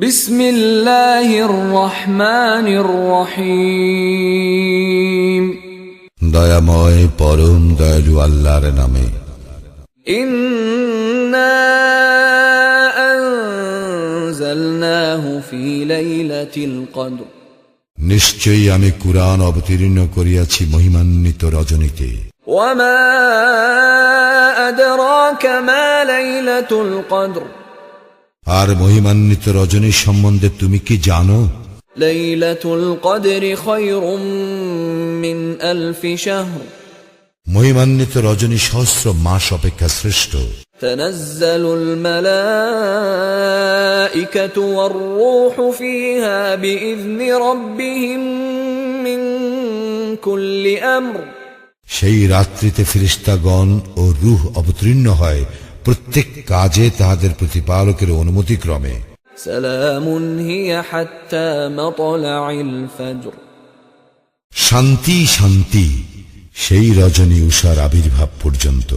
বিসমিল্লাহির রহমানির রহিম। দয়াময় পরম দয়ালু আল্লাহর নামে। ইন্না আনজালনাহু ফি লাইলাতিল কদর। নিশ্চয়ই আমি কুরআন অবতীর্ণ করিয়াছি মহিমান্বিত রজনীতে। ওয়া মা আদরাকা মা লাইলাতুল কদর। আর মহিমান্বিত রজনী সম্বন্ধে তুমি কি জানো ليلة القدر خير من ألف شهر মহিমান্বিত রজনী সহস্র মাস অপেক্ষা শ্রেষ্ঠ تنزل الملائكة والروح فيها بإذن ربهم من كل أمر সেই রাত্রিতে ফিরিস্তাগণ ও রূহ অবতীর্ণ হয় প্রত্যেক কাজে তাহাদের প্রতিপালকের অনুমতি ক্রমে। শান্তি শান্তি সেই রজনী উষার আবির্ভাব পর্যন্ত।